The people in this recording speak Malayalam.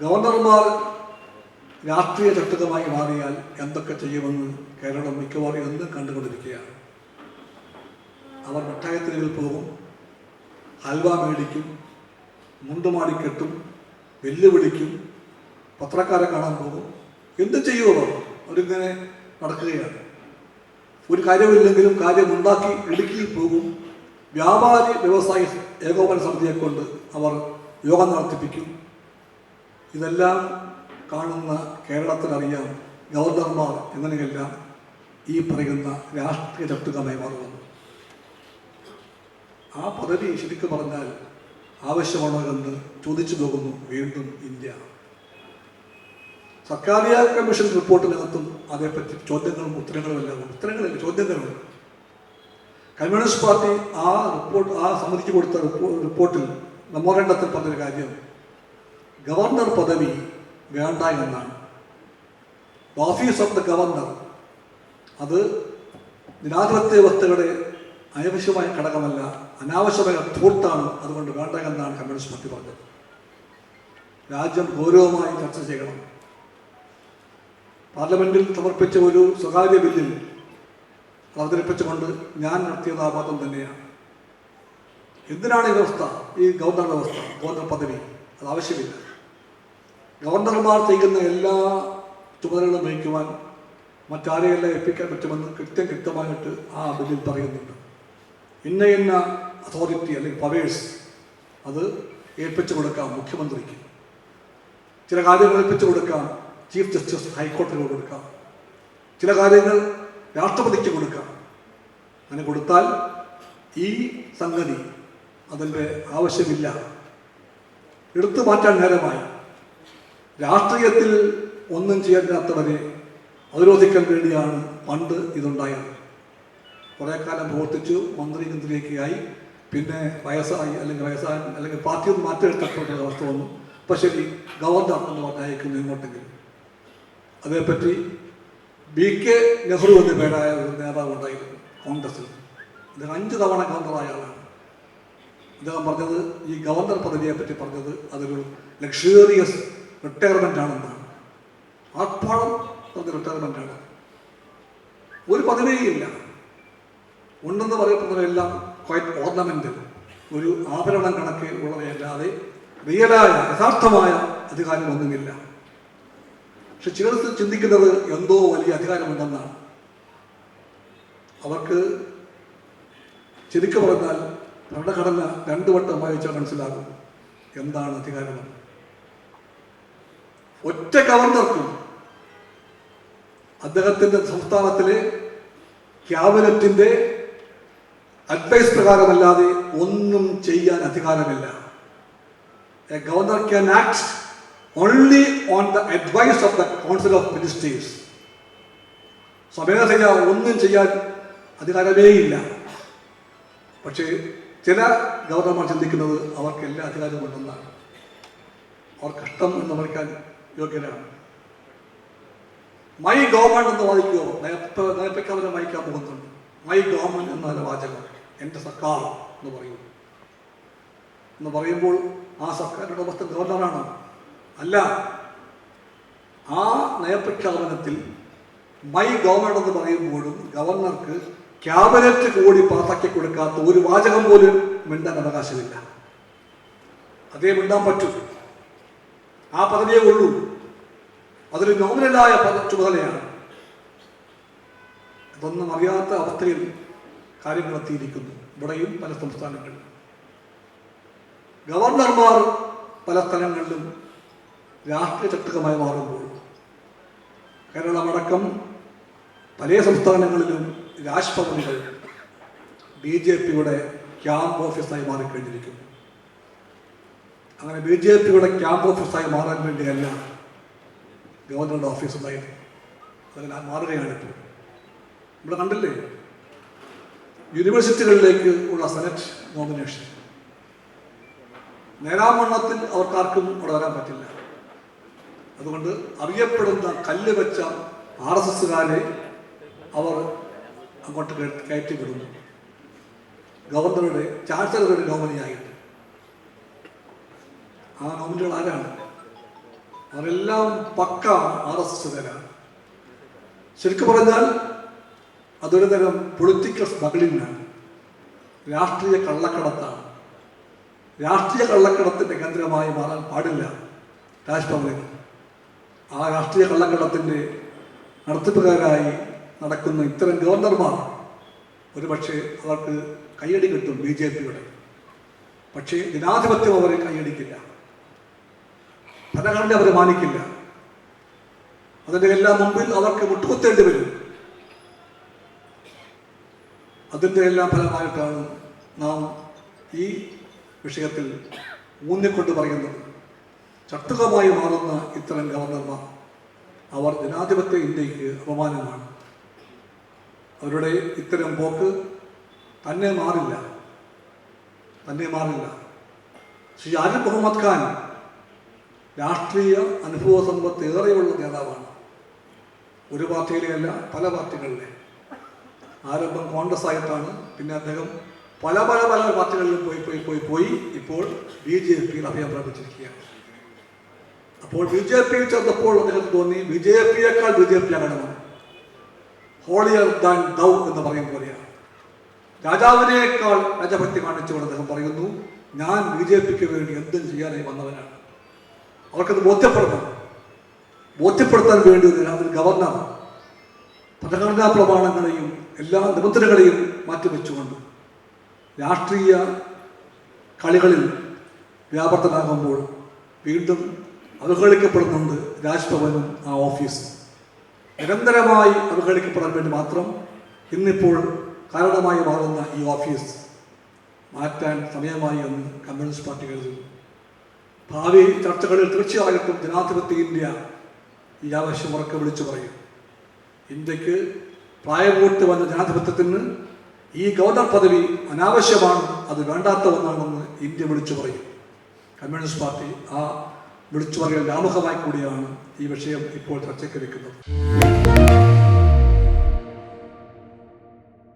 ഗവർണർമാർ രാഷ്ട്രീയ ചട്ടുകമായി മാറിയാൽ എന്തൊക്കെ ചെയ്യുമെന്ന് കേരളം മിക്കവാറും എന്നും കണ്ടുകൊണ്ടിരിക്കുകയാണ്. അവർ മിഠായത്തിനുകൾ പോകും ഹൽവ മേടിക്കും മുണ്ടുമാടി കെട്ടും വെല്ലുവിളിക്കും പത്രക്കാരെ കാണാൻ പോകും. എന്ത് ചെയ്യുമോ അവരിങ്ങനെ നടക്കുകയാണ്. ഒരു കാര്യമില്ലെങ്കിലും കാര്യമുണ്ടാക്കി ഇടുക്കി പോകും. വ്യാപാരി വ്യവസായി ഏകോപന സമിതിയെ കൊണ്ട് അവർ യോഗം നടത്തിപ്പിക്കും. ഇതെല്ലാം കാണുന്ന കേരളത്തിനറിയാം ഗവർണർമാർ എങ്ങനെയെല്ലാം ഈ പറയുന്ന രാഷ്ട്രീയ ചട്ടുകമായി മാറുന്നു. ആ പദവി ശരിക്കും പറഞ്ഞാൽ ആവശ്യമാണോ എന്ന് ചോദിച്ചു പോകുന്നു വീണ്ടും ഇന്ത്യ. സർക്കാരിയ കമ്മീഷൻ റിപ്പോർട്ടിനകത്തും അതേപ്പറ്റി ചോദ്യങ്ങളും ഉത്തരങ്ങളും എല്ലാം ഉത്തരങ്ങളല്ല ചോദ്യങ്ങളുണ്ട്. കമ്മ്യൂണിസ്റ്റ് പാർട്ടി ആ റിപ്പോർട്ട് ആ സമിതിക്ക് കൊടുത്ത റിപ്പോ- റിപ്പോർട്ടിൽ മെമ്മോറണ്ടത്തിൽ പറഞ്ഞൊരു കാര്യം ഗവർണർ പദവി വേണ്ട എന്നാണ്. ഓഫീസ് ഓഫ് ദ ഗവർണർ അത് ജനാധിപത്യ വ്യവസ്ഥയുടെ അനാവശ്യമായ ഘടകമല്ല അനാവശ്യമായ ധൂർത്താണ് അതുകൊണ്ട് വേണ്ട എന്നാണ് കമ്മ്യൂണിസ്റ്റ് പാർട്ടി പറഞ്ഞത്. രാജ്യം ഗൗരവമായി ചർച്ച ചെയ്യണം. പാർലമെന്റിൽ സമർപ്പിച്ച ഒരു സ്വകാര്യ ബില്ലിൽ അവതരിപ്പിച്ചുകൊണ്ട് ഞാൻ നടത്തിയത് ആപാദം തന്നെയാണ്. എന്തിനാണ് ഈ വ്യവസ്ഥ ഈ ഗവർണറുടെ വ്യവസ്ഥ ഗവർണർ പദവി? അത് ആവശ്യമില്ല. ഗവർണർമാർ ചെയ്യുന്ന എല്ലാ ചുമതലകളും വഹിക്കുവാൻ മറ്റാരെയെല്ലാം ഏൽപ്പിക്കാൻ പറ്റുമെന്ന് കൃത്യം കൃത്യമായിട്ട് ആ ബില്ലിൽ പറയുന്നുണ്ട്. ഇന്ന ഇന്ന അതോറിറ്റി അല്ലെങ്കിൽ പവേഴ്സ് അത് ഏൽപ്പിച്ചു കൊടുക്കാം മുഖ്യമന്ത്രിക്ക്. ചില കാര്യങ്ങൾ ഏൽപ്പിച്ചു കൊടുക്കാം ചീഫ് ജസ്റ്റിസ് ഹൈക്കോടതിയോട് കൊടുക്കാം. ചില കാര്യങ്ങൾ രാഷ്ട്രപതിക്ക് കൊടുക്കാം. അങ്ങനെ കൊടുത്താൽ ഈ സംഗതി അതിന്റെ ആവശ്യമില്ല. എടുത്തു മാറ്റാൻ നേരമായി. രാഷ്ട്രീയത്തിൽ ഒന്നും ചെയ്യാത്തവരെ അവരോധിക്കാൻ വേണ്ടിയാണ് പണ്ട് ഇതുണ്ടായത്. കുറേ കാലം പ്രവർത്തിച്ചു മന്ത്രി മന്ത്രിയൊക്കെയായി പിന്നെ വയസ്സായി അല്ലെങ്കിൽ വയസ്സായ അല്ലെങ്കിൽ പാർട്ടി ഒന്ന് മാറ്റിയെടുക്കപ്പെട്ട അവസ്ഥ വന്നു. അപ്പം ശരി ഗവർണർ എന്ന് പറഞ്ഞയക്കുന്നു ഇങ്ങോട്ടെങ്കിലും അതേപ്പറ്റി ബി കെ നെഹ്റു എന്ന പേരായ ഒരു നേതാവ് ഉണ്ടായിരുന്നു കോൺഗ്രസിൽ അദ്ദേഹം അഞ്ച് തവണ ഗവർണറായ ആളാണ്. അദ്ദേഹം പറഞ്ഞത് ഈ ഗവർണർ പദവിയെ പറ്റി പറഞ്ഞത് അതൊരു ലക്ഷേറിയസ് റിട്ടയർമെന്റ് ആണെന്നാണ് ആർഭാടം പറഞ്ഞ റിട്ടയർമെന്റ് ആണ്. ഒരു പദവിയില്ല ഉണ്ടെന്ന് പറയപ്പെടുന്നവരെല്ലാം ക്വൈറ്റ് ഓർണമെന്റൽ ഒരു ആഭരണം കണക്ക് ഉള്ളവയല്ലാതെ റിയലായ യഥാർത്ഥമായ അധികാരമൊന്നുമില്ല പക്ഷെ ചിലർ ചിന്തിക്കുന്നത് എന്തോ വലിയ അധികാരമുണ്ടെന്നാണ്. അവർക്ക് ശരിക്കും പറഞ്ഞാൽ ഭരണഘടന രണ്ടു വട്ടം വായിച്ചാൽ മനസ്സിലാകും എന്താണ് അധികാരമെന്ന്. ഒറ്റ ഗവർണർക്കും അദ്ദേഹത്തിന്റെ സംസ്ഥാനത്തിലെ ക്യാബിനറ്റിന്റെ അഡ്വൈസ് പ്രകാരമല്ലാതെ ഒന്നും ചെയ്യാൻ അധികാരമില്ല. Governor can act only on the advice of the council of ministers സ്വമേധയാ ഒന്നും ചെയ്യാൻ അധികാരമേ ഇല്ല. പക്ഷേ ചില ഗവർണർമാർ ചിന്തിക്കുന്നത് അവർക്ക് എല്ലാ അധികാരമുണ്ടെന്നാണ് അവർക്ക് ഇഷ്ടം എന്ന് പറയാൻ യോഗ്യരാണ് മൈ ഗവൺമെന്റ് എന്ന് വായിക്കുമോ നേരത്തെ നേരത്തേക്കവരെ വായിക്കാൻ പോകുന്നുണ്ട്. മൈ ഗവൺമെന്റ് എന്ന വാചകം എന്റെ സർക്കാർ എന്ന് പറയും എന്ന് പറയുമ്പോൾ ആ സർക്കാരിന്റെ ഉടമസ്ഥ ഗവർണറാണ്. അല്ല ആ നയപ്രഖ്യാപനത്തിൽ മൈ ഗവൺമെന്റ് എന്ന് പറയുമ്പോഴും ഗവർണർക്ക് ക്യാബിനറ്റ് കൂടി പാസാക്കി കൊടുക്കാത്ത ഒരു വാചകം പോലും മിണ്ടാൻ അവകാശമില്ല. അതേ മിണ്ടാൻ പറ്റൂ. ആ പദവിയേ ഉള്ളൂ. അതൊരു നോമിനലായ ചുമതലയാണ്. അതൊന്നും അറിയാത്ത അവസ്ഥയിൽ കാര്യങ്ങൾ എത്തിയിരിക്കുന്നു. ഇവിടെയും പല സംസ്ഥാനങ്ങളിലും. ഗവർണർമാർ പല സ്ഥലങ്ങളിലും രാഷ്ട്രീയ ചട്ടുകമായി മാറുമ്പോൾ കേരളമടക്കം പല സംസ്ഥാനങ്ങളിലും രാജ്ഭവനുകൾ ബി ജെ പിയുടെ ക്യാമ്പ് ഓഫീസായി മാറിക്കഴിഞ്ഞിരിക്കുന്നു. അങ്ങനെ ബി ജെ പിയുടെ ക്യാമ്പ് ഓഫീസായി മാറാൻ വേണ്ടിയല്ല ഗവർണറുടെ ഓഫീസ് ഉണ്ടായത്. മാറുകയാണ് മാറുകയാണിപ്പോൾ ഇവിടെ കണ്ടില്ലേ? യൂണിവേഴ്സിറ്റികളിലേക്ക് ഉള്ള സെനറ്റ് നോമിനേഷൻ. നേരാമണ്ണത്തിൽ അവർക്കാർക്കും അവിടെ വരാൻ പറ്റില്ല. അതുകൊണ്ട് അറിയപ്പെടുന്ന കല്ല് വെച്ച ആർ എസ് എസ്സുകാരെ അവർ അങ്ങോട്ട് കയ- കയറ്റി വിടുന്നു. ഗവർണറുടെ ചാൻസലറുടെ നോമിനിയായിട്ട് ആ നോമിനികൾ ആരാണ്? അവരെല്ലാം പക്ക ആർ എസ് എസുകാരാണ് ശരിക്കും പറഞ്ഞാൽ അതൊരു തരം പൊളിറ്റിക്കൽ സ്മഗ്ലിംഗാണ് രാഷ്ട്രീയ കള്ളക്കടത്താണ്. രാഷ്ട്രീയ കള്ളക്കടത്തിന്റെ കേന്ദ്രമായി മാറാൻ പാടില്ല. രാജ്ഭവനിൽ ആ രാഷ്ട്രീയ കള്ളക്കടത്തിന്റെ നടത്തിപ്പുകാരായി നടക്കുന്ന ഇത്തരം ഗവർണർമാർ ഒരുപക്ഷെ അവർക്ക് കയ്യടി കിട്ടും ബി ജെ പിയുടെ. പക്ഷേ ജനാധിപത്യം അവരെ കൈയടിക്കില്ല. ഭരണഘടന അവരെ മാനിക്കില്ല. അതിന്റെ എല്ലാം മുമ്പിൽ അവർക്ക് മുട്ടുകുത്തേണ്ടി വരും. അതിന്റെ എല്ലാം ഫലമായിട്ടാണ് നാം ഈ വിഷയത്തിൽ ഊന്നിക്കൊണ്ട് പറയുന്നത്. ചട്ടുകമായി മാറുന്ന ഇത്തരം ഗവർണർമാർ അവർ ജനാധിപത്യ ഇന്ത്യയ്ക്ക് അപമാനമാണ്. അവരുടെ ഇത്തരം പോക്ക് തന്നെ മാറില്ല. തന്നെ മാറില്ല. ശ്രീ ആരിഫ് മുഹമ്മദ് ഖാൻ രാഷ്ട്രീയ അനുഭവ സമ്പത്ത് ഏറെയുള്ള നേതാവാണ്. ഒരു പാർട്ടിയിലെയല്ല പല പാർട്ടികളിലെ. ആരംഭം കോൺഗ്രസ് ആയിട്ടാണ് പിന്നെ അദ്ദേഹം പല പല പല പാർട്ടികളിലും പോയി പോയി പോയി പോയി ഇപ്പോൾ ബി ജെ പിയിൽ അഭയം പ്രാപിച്ചിരിക്കുകയാണ്. അപ്പോൾ ബി ജെ പിയിൽ ചേർന്നപ്പോൾ അദ്ദേഹം തോന്നി ബി ജെ പിയേക്കാൾ ബി ജെ പി ആകണം ഹോളിയർ ദാൻ ദൗ എന്ന് പറയും പോലെയാണ്. രാജാവിനേക്കാൾ രാജഭക്തി കാണിച്ചുകൊണ്ട് അദ്ദേഹം പറയുന്നു ഞാൻ ബി ജെ പിക്ക് വേണ്ടി എന്തും ചെയ്യാനായി വന്നവനാണ്. അവർക്കത് ബോധ്യപ്പെടണം. ബോധ്യപ്പെടുത്താൻ വേണ്ടി ഒരു ഒരു ഗവർണർ ഭരണഘടനാ പ്രമാണങ്ങളെയും എല്ലാ നിബന്ധനകളെയും മാറ്റിവെച്ചുകൊണ്ട് രാഷ്ട്രീയ കളികളിൽ വ്യാപൃതനാകുമ്പോൾ വീണ്ടും അവഹേളിക്കപ്പെടുന്നുണ്ട് രാജ്ഭവനും ആ ഓഫീസും. നിരന്തരമായി അവഹേളിക്കപ്പെടാൻ വേണ്ടി മാത്രം ഇന്നിപ്പോൾ കാരണമായി മാറുന്ന ഈ ഓഫീസ് മാറ്റാൻ സമയമായി എന്ന് കമ്മ്യൂണിസ്റ്റ് പാർട്ടി കരുതുന്നു. ഭാവി ചർച്ചകളിൽ തീർച്ചയായിട്ടും ജനാധിപത്യ ഇന്ത്യ ഈ ആവശ്യം ഉറക്കെ വിളിച്ചു പറയും. ഇന്ത്യയ്ക്ക് പ്രായപൂർത്തി വന്ന ജനാധിപത്യത്തിന് ഈ ഗവർണർ പദവി അനാവശ്യമാണ് അത് വേണ്ടാത്ത ഒന്നാണെന്ന് ഇന്ത്യ വിളിച്ചു പറയും. കമ്മ്യൂണിസ്റ്റ് പാർട്ടി ആ വിളിച്ചു പറയൽ വ്യാമുഖമായി കൂടിയാണ് ഈ വിഷയം ഇപ്പോൾ ചർച്ചയ്ക്ക് വെക്കുന്നത്.